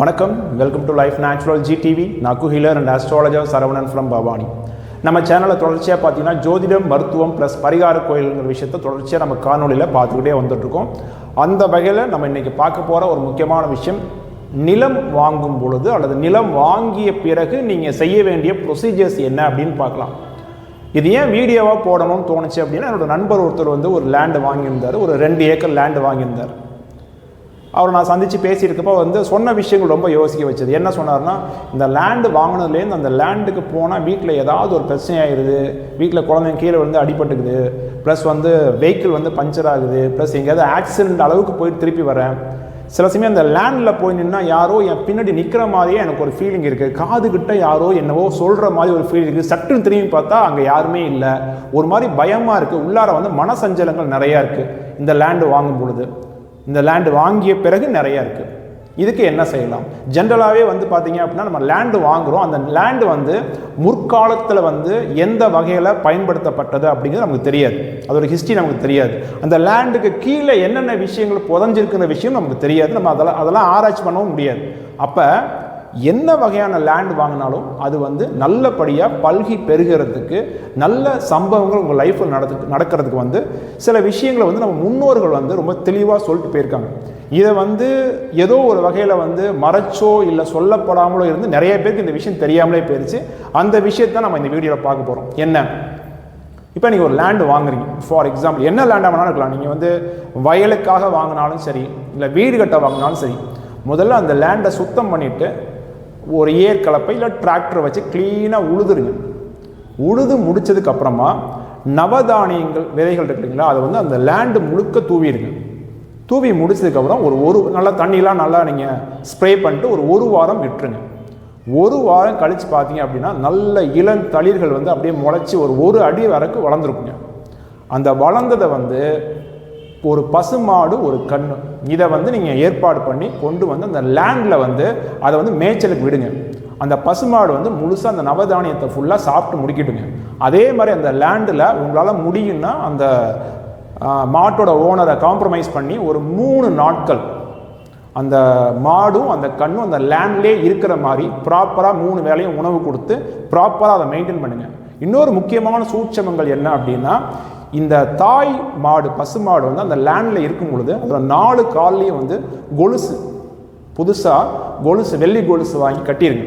வணக்கம். Welcome to life natural G TV நக்கு healer and astrologer Saravanan from Bhavani. நம்ம சேனலில் தொடர்ச்சியாக பார்த்தீங்கன்னா ஜோதிடம் மருத்துவம் ப்ளஸ் பரிகார கோயிலுங்கிற விஷயத்தை தொடர்ச்சியாக நம்ம காணொலியில் பார்த்துக்கிட்டே வந்துட்ருக்கோம் அந்த வகையில் நம்ம இன்றைக்கி பார்க்க போகிற ஒரு முக்கியமான விஷயம் நிலம் வாங்கும் பொழுது அல்லது நிலம் வாங்கிய பிறகு நீங்கள் செய்ய வேண்டிய ப்ரொசீஜர்ஸ் என்ன அப்படின்னு பார்க்கலாம். இது ஏன் வீடியோவாக போடணும்னு தோணுச்சு அப்படின்னா என்னோடய நண்பர் ஒருத்தர் வந்து ஒரு லேண்டு வாங்கியிருந்தார். ஒரு ரெண்டு ஏக்கர் லேண்டு வாங்கியிருந்தார். அவர் நான் சந்தித்து பேசியிருக்கப்போ வந்து சொன்ன விஷயங்கள் ரொம்ப யோசிக்க வச்சது. என்ன சொன்னார்னா இந்த லேண்டு வாங்கினதுலேருந்து அந்த லேண்டுக்கு போனால் வீட்டில் ஏதாவது ஒரு பிரச்சனை ஆயிடுது வீட்டில் குழந்தைங்க கீழே வந்து அடிபட்டுக்குது. ப்ளஸ் வந்து வெஹிக்கிள் வந்து பஞ்சர் ஆகுது. ப்ளஸ் எங்கேயாவது ஆக்சிடென்ட் அளவுக்கு போயிட்டு திருப்பி வரேன். சில சமயம் அந்த லேண்டில் போய் நின்னா யாரோ என் பின்னாடி நிற்கிற மாதிரியே எனக்கு ஒரு ஃபீலிங் இருக்குது காது கிட்ட யாரோ என்னவோ சொல்கிற மாதிரி ஒரு ஃபீலிங் இருக்குது சட்டுன்னு திரும்பி பார்த்தா அங்கே யாருமே இல்லை. ஒரு மாதிரி பயமாக இருக்குது உள்ளார வந்து மனசஞ்சலங்கள் நிறையா இருக்குது இந்த லேண்டு வாங்கும் பொழுது. இந்த லேண்டு வாங்கிய பிறகு நிறையா இருக்குது இதுக்கு என்ன செய்யலாம்? ஜென்ரலாகவே வந்து பார்த்தீங்க அப்படின்னா நம்ம லேண்டு வாங்குகிறோம் அந்த லேண்டு வந்து முற்காலத்தில் வந்து எந்த வகையில் பயன்படுத்தப்பட்டது அப்படிங்கிறது நமக்கு தெரியாது. அதோட ஹிஸ்ட்ரி நமக்கு தெரியாது. அந்த லேண்டுக்கு கீழே என்னென்ன விஷயங்கள் புதஞ்சிருக்கிற விஷயம் நமக்கு தெரியாது. நம்ம அதெல்லாம் அதெல்லாம் ஆராய்ச்சி பண்ணவும் முடியாது. அப்போ என்ன வகையான லேண்ட் வாங்கினாலும் அது வந்து நல்லபடியாக பல்கி பெருகிறதுக்கு நல்ல சம்பவங்கள் உங்கள் லைஃப்பில் நடத்து நடக்கிறதுக்கு வந்து சில விஷயங்களை வந்து நம்ம முன்னோர்கள் வந்து ரொம்ப தெளிவாக சொல்லிட்டு போயிருக்காங்க. இதை வந்து ஏதோ ஒரு வகையில் வந்து மறைச்சோ இல்லை சொல்லப்படாமலோ இருந்து நிறைய பேருக்கு இந்த விஷயம் தெரியாமலே போயிருச்சு. அந்த விஷயத்தை நம்ம இந்த வீடியோவில் பார்க்க போகிறோம் என்ன? இப்போ நீங்கள் ஒரு லேண்டு வாங்குறீங்க. ஃபார் எக்ஸாம்பிள் என்ன லேண்டாக வேணாலும் இருக்கலாம். நீங்கள் வந்து வயலுக்காக வாங்கினாலும் சரி இல்லை வீடு கட்ட வாங்கினாலும் சரி முதல்ல அந்த லேண்டை சுத்தம் பண்ணிவிட்டு ஒரு ஏர் கலப்பை இல்லை டிராக்டரை வச்சு க்ளீனாக உழுதுருங்க. உழுது முடித்ததுக்கப்புறமா நவதானியங்கள் விதைகள் இருக்கு இல்லைங்களா அதை வந்து அந்த லேண்டு முழுக்க தூவிடுங்க தூவி முடிச்சதுக்கப்புறம் ஒரு ஒரு நல்லா தண்ணிலாம் நல்லா நீங்கள் ஸ்ப்ரே பண்ணிட்டு ஒரு ஒரு வாரம் விட்டுருங்க. ஒரு வாரம் கழித்து பார்த்தீங்க அப்படின்னா நல்ல இளம் தளிர்கள் வந்து அப்படியே முளைச்சி ஒரு ஒரு அடி வரைக்கும் வளர்ந்துருக்குங்க. அந்த வளர்ந்ததை வந்து ஒரு பசுமாடு ஒரு கண்ணு. இதை வந்து நீங்கள் ஏற்பாடு பண்ணி கொண்டு வந்து அந்த லேண்டில் வந்து அதை வந்து மேய்ச்சலுக்கு விடுங்க. அந்த பசுமாடு வந்து முழுசாக அந்த நவதானியத்தை ஃபுல்லாக சாப்பிட்டு முடிக்கிட்டுங்க. அதே மாதிரி அந்த லேண்டில் உங்களால் முடியும்னா அந்த மாட்டோட ஓனரை காம்ப்ரமைஸ் பண்ணி ஒரு மூணு நாட்கள் அந்த மாடும் அந்த கண்ணும் அந்த லேண்ட்லேயே இருக்கிற மாதிரி ப்ராப்பராக மூணு வேலையும் உணவு கொடுத்து ப்ராப்பராக அதை மெயின்டைன் பண்ணுங்கள் இன்னொரு முக்கியமான சூட்சமங்கள் என்ன அப்படின்னா இந்த தாய் மாடு பசு மாடு வந்து அந்த லேண்டில் இருக்கும் பொழுது அதில் நாலு கால்லையும் வந்து கொலுசு புதுசாக கொலுசு வெள்ளி கொலுசு வாங்கி கட்டிடுங்க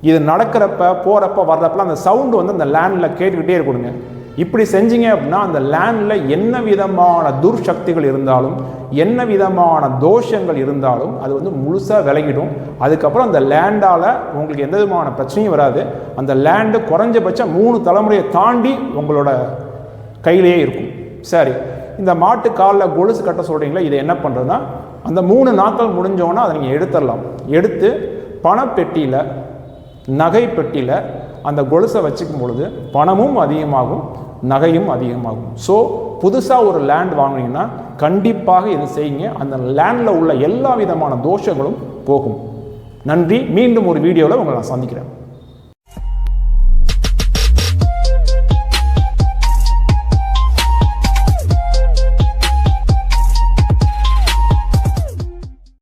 இது நடக்கிறப்ப போகிறப்ப வர்றப்ப அந்த சவுண்டு வந்து அந்த லேண்டில் கேட்டுக்கிட்டே இருக்கணுங்க. இப்படி செஞ்சீங்க அப்படின்னா அந்த லேண்டில் என்ன விதமான துர்சக்திகள் இருந்தாலும் என்ன விதமான தோஷங்கள் இருந்தாலும் அது வந்து முழுசாக விலகிடும். அதுக்கப்புறம் அந்த லேண்டால் உங்களுக்கு எந்த விதமான பிரச்சனையும் வராது. அந்த லேண்டு குறைஞ்சபட்சம் மூணு தலைமுறையை தாண்டி உங்களோட கையிலேயே இருக்கும். சரி இந்த மாட்டு காலில் கொலுசு கட்ட சொல்கிறீங்களா இதை என்ன பண்ணுறதுன்னா அந்த மூணு நாட்கள் முடிஞ்சோன்னா அதை நீங்கள் எடுத்துடலாம். எடுத்து பணப்பெட்டியில் நகை பெட்டியில் அந்த கொலுசை வச்சுக்கும் பொழுது பணமும் அதிகமாகும் நகையும் அதிகமாகும். ஸோ புதுசாக ஒரு லேண்ட் வாங்கினீங்கன்னா கண்டிப்பாக இது செய்யுங்க. அந்த லேண்டில் உள்ள எல்லா விதமான தோஷங்களும் போகும். நன்றி. மீண்டும் ஒரு வீடியோவில் உங்களை நான் சந்திக்கிறேன்.